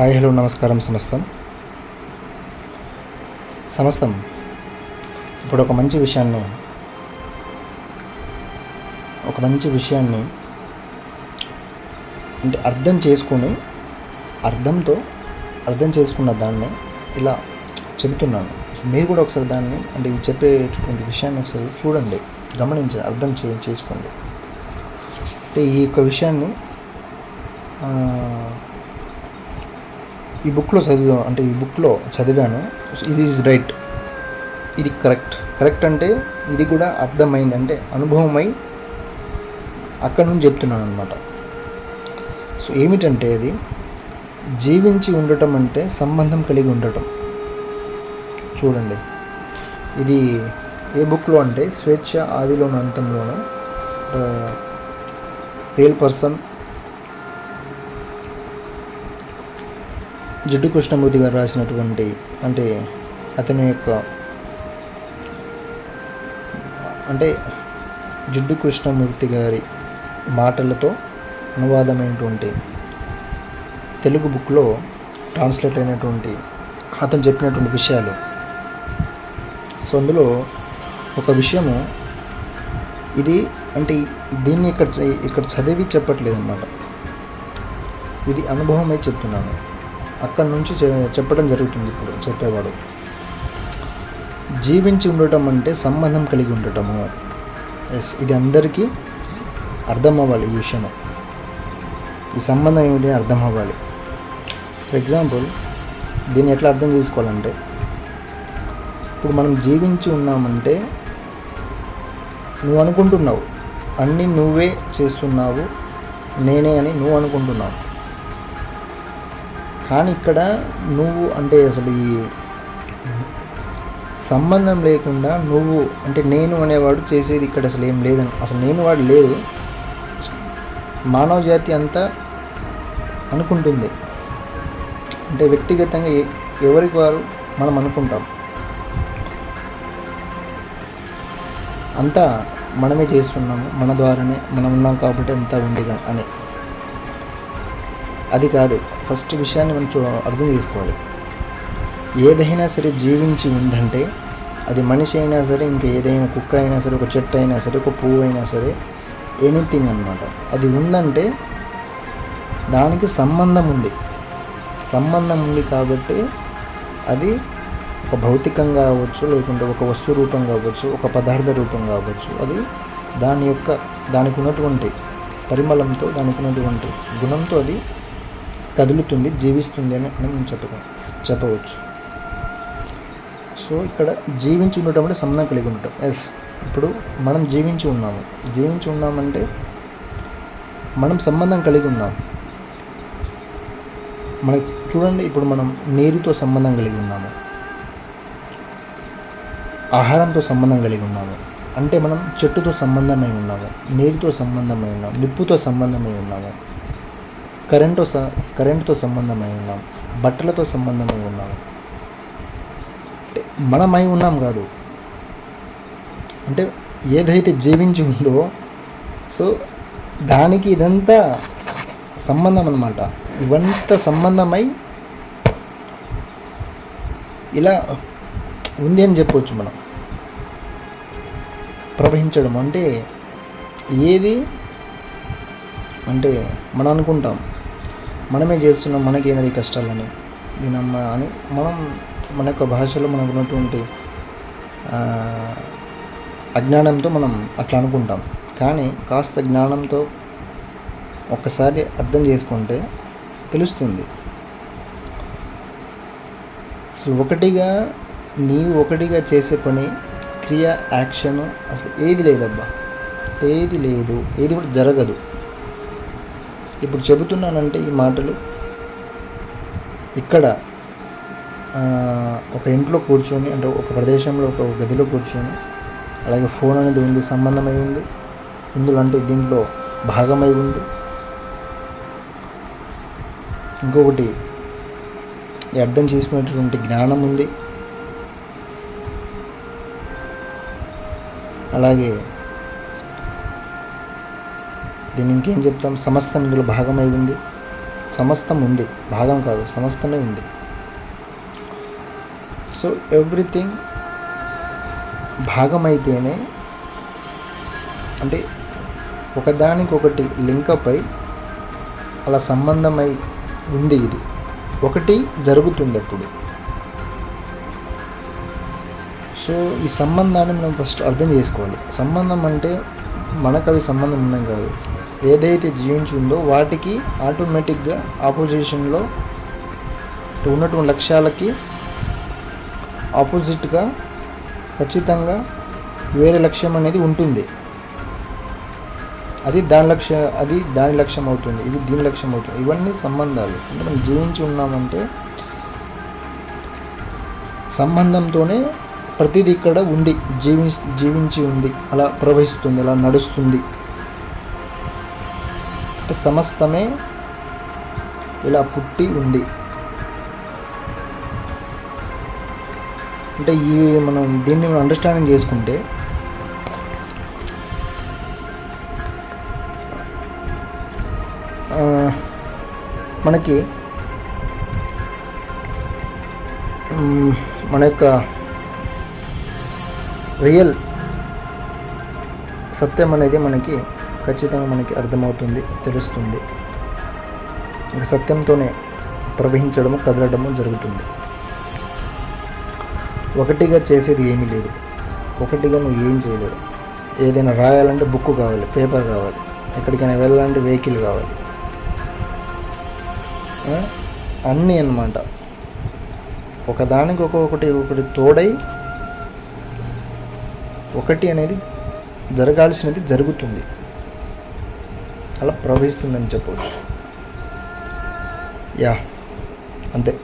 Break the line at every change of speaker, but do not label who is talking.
Hi hello నమస్కారం సమస్తం. సమస్తం ఇప్పుడు ఒక మంచి విషయాన్ని ఒక మంచి విషయాన్ని అంటే అర్థం చేసుకొని అర్థంతో అర్థం చేసుకున్న దాన్ని ఇలా చెబుతున్నాను. మీరు కూడా ఒకసారి దాన్ని అంటే ఈ చెప్పేటువంటి విషయాన్ని ఒకసారి చూడండి గమనించండి అర్థం చే చేసుకోండి. అంటే ఈ యొక్క విషయాన్ని ఈ బుక్లో చదివా అంటే ఈ బుక్లో చదివాను. ఇది ఈజ్ రైట్ ఇది కరెక్ట్ కరెక్ట్ అంటే ఇది కూడా అర్థమైంది అంటే అనుభవమై అక్కడ నుంచి చెప్తున్నాను అనమాట సో ఏమిటంటే అది? జీవించి ఉండటం అంటే సంబంధం కలిగి ఉండటం. చూడండి. ఇది ఏ బుక్లో అంటే స్వేచ్ఛ ఆదిలోను అంతంలోను the real person Jiddu Krishnamurti గారు రాసినటువంటి అంటే అతని యొక్క అంటే జిడ్డు కృష్ణమూర్తి గారి మాటలతో అనువాదమైనటువంటి తెలుగు బుక్లో ట్రాన్స్లేట్ అయినటువంటి అతను చెప్పినటువంటి విషయాలు. సో అందులో ఒక విషయము ఇది అంటే దీన్ని ఇక్కడ చ- ఇక్కడ చదివి చెప్పట్లేదు అనమాట ఇది అనుభవమై చెప్తున్నాను. అక్కడి నుంచి చె- చెప్పడం జరుగుతుంది ఇప్పుడు చెప్పేవాడు. జీవించి ఉండటం అంటే సంబంధం కలిగి ఉండటము. ఎస్ ఇది అందరికీ అర్థం అవ్వాలి ఈ విషయము ఈ సంబంధం ఏమిటి అని అర్థం అవ్వాలి ఫర్ ఎగ్జాంపుల్ దీన్ని ఎట్లా అర్థం చేసుకోవాలంటే ఇప్పుడు మనం జీవించి ఉన్నామంటే నువ్వు అనుకుంటున్నావు. అన్నీ నువ్వే చేస్తున్నావు నేనే అని నువ్వు అనుకుంటున్నావు. కానీ ఇక్కడ నువ్వు అంటే అసలు ఈ సంబంధం లేకుండా నువ్వు అంటే నేను అనేవాడు చేసేది ఇక్కడ అసలు ఏం లేదని అసలు నేను వాడు లేదు. మానవ జాతి అంతా అనుకుంటుంది. అంటే వ్యక్తిగతంగా ఎవరికి వారు మనం అనుకుంటాం. అంతా మనమే చేస్తున్నాము మన ద్వారానే మనం ఉన్నాం కాబట్టి అంతా ఉంది అని. అది కాదు. ఫస్ట్ విషయాన్ని మనం చూ అర్థం చేసుకోవాలి. ఏదైనా సరే జీవించి ఉందంటే అది మనిషి అయినా సరే ఇంకా ఏదైనా కుక్క అయినా సరే ఒక చెట్టు అయినా సరే ఒక పువ్వు అయినా సరే ఎనీథింగ్ అనమాట అది ఉందంటే దానికి సంబంధం ఉంది. సంబంధం ఉంది కాబట్టి అది ఒక భౌతికంగా అవ్వచ్చు లేకుంటే ఒక వస్తు రూపంగా అవ్వచ్చు ఒక పదార్థ రూపంగా అవ్వచ్చు. అది దాని యొక్క దానికి ఉన్నటువంటి పరిమళంతో దానికి ఉన్నటువంటి గుణంతో అది కదులుతుంది జీవిస్తుంది అని అని మనం చెప్ప చెప్పవచ్చు. సో ఇక్కడ జీవించి ఉండటం అంటే సంబంధం కలిగి ఉండటం. ఎస్ ఇప్పుడు మనం జీవించి ఉన్నాము. జీవించి ఉన్నామంటే మనం సంబంధం కలిగి ఉన్నాం. మన చూడండి ఇప్పుడు మనం నీరుతో సంబంధం కలిగి ఉన్నాము. ఆహారంతో సంబంధం కలిగి ఉన్నాము. అంటే మనం చెట్టుతో సంబంధమై ఉన్నాము. నీరుతో సంబంధమై ఉన్నాము. నిప్పుతో సంబంధమై ఉన్నాము. కరెంటు స కరెంటుతో సంబంధమై ఉన్నాం బట్టలతో సంబంధమై ఉన్నాం. అంటే మనమై ఉన్నాం కాదు. అంటే ఏదైతే జీవించి ఉందో సో దానికి ఇదంతా సంబంధం అనమాట ఇవంత సంబంధమై ఇలా ఉంది అని చెప్పవచ్చు మనం. ప్రవహించడం అంటే ఏది? అంటే మనం అనుకుంటాం. మనమే చేస్తున్నాం మనకేంద్ర ఈ కష్టాలని? దీనమ్మ అని మనం మన యొక్క భాషలో మనకు ఉన్నటువంటి అజ్ఞానంతో మనం అట్లా అనుకుంటాం. కానీ కాస్త జ్ఞానంతో ఒక్కసారి అర్థం చేసుకుంటే తెలుస్తుంది. అసలు ఒకటిగా నీవు ఒకటిగా చేసే పని క్రియ యాక్షన్ అసలు ఏది లేదబ్బా. ఏది లేదు. ఏది కూడా జరగదు. ఇప్పుడు చెబుతున్నానంటే ఈ మాటలు ఇక్కడ ఒక ఇంట్లో కూర్చొని అంటే ఒక ప్రదేశంలో ఒక గదిలో కూర్చొని అలాగే ఫోన్ అనేది ఉంది సంబంధమై ఉంది ఇందులో అంటే దీంట్లో భాగమై ఉంది. ఇంకొకటి అర్థం చేసుకునేటటువంటి జ్ఞానం ఉంది. అలాగే దీన్ని ఇంకేం చెప్తాం? సమస్తం ఇందులో భాగమై ఉంది. సమస్తం ఉంది. భాగం కాదు. సమస్తమే ఉంది. సో ఎవ్రీథింగ్ భాగమైతేనే అంటే ఒకదానికొకటి లింకప్ అయి అలా సంబంధమై ఉంది ఇది. ఒకటి జరుగుతుంది అప్పుడు సో ఈ సంబంధాన్ని మనం ఫస్ట్ అర్థం చేసుకోవాలి. సంబంధం అంటే మనకు అవి సంబంధం ఉన్నాం కాదు ఏదైతే జీవించి ఉందో వాటికి ఆటోమేటిక్గా ఆపోజిషన్లో ఉన్నటువంటి లక్ష్యాలకి ఆపోజిట్గా ఖచ్చితంగా వేరే లక్ష్యం అనేది ఉంటుంది. అది దాని లక్ష్య అది దాని లక్ష్యం అవుతుంది ఇది దీని లక్ష్యం అవుతుంది. ఇవన్నీ సంబంధాలు. అంటే మనం జీవించి ఉన్నామంటే సంబంధంతోనే ప్రతిదీ ఇక్కడ ఉంది. జీవి జీవించి ఉంది. అలా ప్రవహిస్తుంది అలా నడుస్తుంది. అంటే సమస్తమే ఇలా పుట్టి ఉంది. అంటే ఈ మనం దీన్ని మనం అండర్స్టాండింగ్ చేసుకుంటే మనకి మన యొక్క రియల్ సత్యం అనేది మనకి ఖచ్చితంగా మనకి అర్థమవుతుంది తెలుస్తుంది. ఇక సత్యంతోనే ప్రవహించడము కదలడము జరుగుతుంది. ఒకటిగా చేసేది ఏమీ లేదు. ఒకటిగా నువ్వు ఏం చేయలేవు. ఏదైనా రాయాలంటే బుక్ కావాలి పేపర్ కావాలి. ఎక్కడికైనా వెళ్ళాలంటే వెహికల్ కావాలి. అన్నీ అన్నమాట. ఒకదానికి ఒక్కొక్కటి ఒకటి తోడై ఒకటి అనేది జరగాల్సినది జరుగుతుంది. అలా ప్రవహిస్తుందని చెప్పవచ్చు. యా అంతే.